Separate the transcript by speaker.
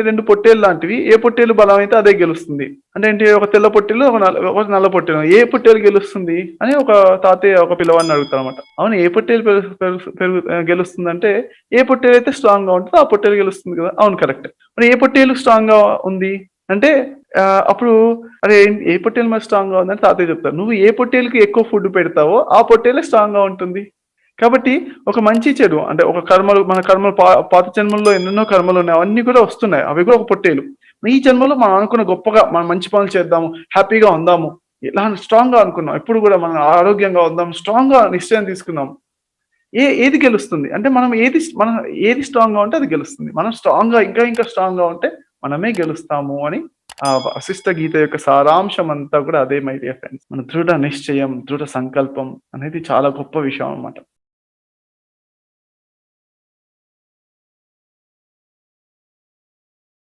Speaker 1: రెండు పొట్టేలు లాంటివి. ఏ పొట్టేలు బలం అయితే అదే గెలుస్తుంది. అంటే ఏంటి? ఒక తెల్ల పొట్టేలు ఒక నల్ల ఒక నల్ల పొట్టేలు. ఏ పొట్టేలు గెలుస్తుంది అని ఒక తాతయ్య ఒక పిల్లవాడిని అడుగుతారు అనమాట అవును ఏ పొట్టేలు పెరుగు పెరుగు- పెరుగు గెలుస్తుంది అంటే ఏ పొట్టేలు అయితే స్ట్రాంగ్గా ఉంటుందో ఆ పొట్టేలు గెలుస్తుంది కదా. అవును కరెక్ట్ మరి ఏ పొట్టేలు స్ట్రాంగ్గా ఉంది? అంటే అప్పుడు అరే ఏ పొట్టేలు మరి స్ట్రాంగ్గా ఉందని తాతయ్య చెప్తారు. నువ్వు ఏ పొట్టేలకి ఎక్కువ ఫుడ్ పెడతావో ఆ పొట్టేలే స్ట్రాంగ్గా ఉంటుంది. కాబట్టి ఒక మంచి చెడు అంటే ఒక కర్మలు మన కర్మలు పాత జన్మల్లో ఎన్నెన్నో కర్మలు ఉన్నాయి అవన్నీ కూడా వస్తున్నాయి. అవి కూడా ఒక పొట్టేలు. ఈ జన్మలో మనం అనుకున్న గొప్పగా మనం మంచి పనులు చేద్దాము హ్యాపీగా ఉందాము ఇలా స్ట్రాంగ్గా అనుకున్నాం. ఎప్పుడు కూడా మనం ఆరోగ్యంగా ఉందాం స్ట్రాంగ్గా నిశ్చయం తీసుకున్నాం. ఏ ఏది గెలుస్తుంది? అంటే మనం ఏది మనం ఏది స్ట్రాంగ్గా ఉంటే అది గెలుస్తుంది. మనం స్ట్రాంగ్గా ఇంకా ఇంకా స్ట్రాంగ్గా ఉంటే మనమే గెలుస్తాము అని ఆ వశిష్ట గీత యొక్క సారాంశం అంతా కూడా అదే మై డియర్ ఫ్రెండ్స్. మన దృఢ నిశ్చయం దృఢ సంకల్పం అనేది చాలా గొప్ప విషయం అన్నమాట.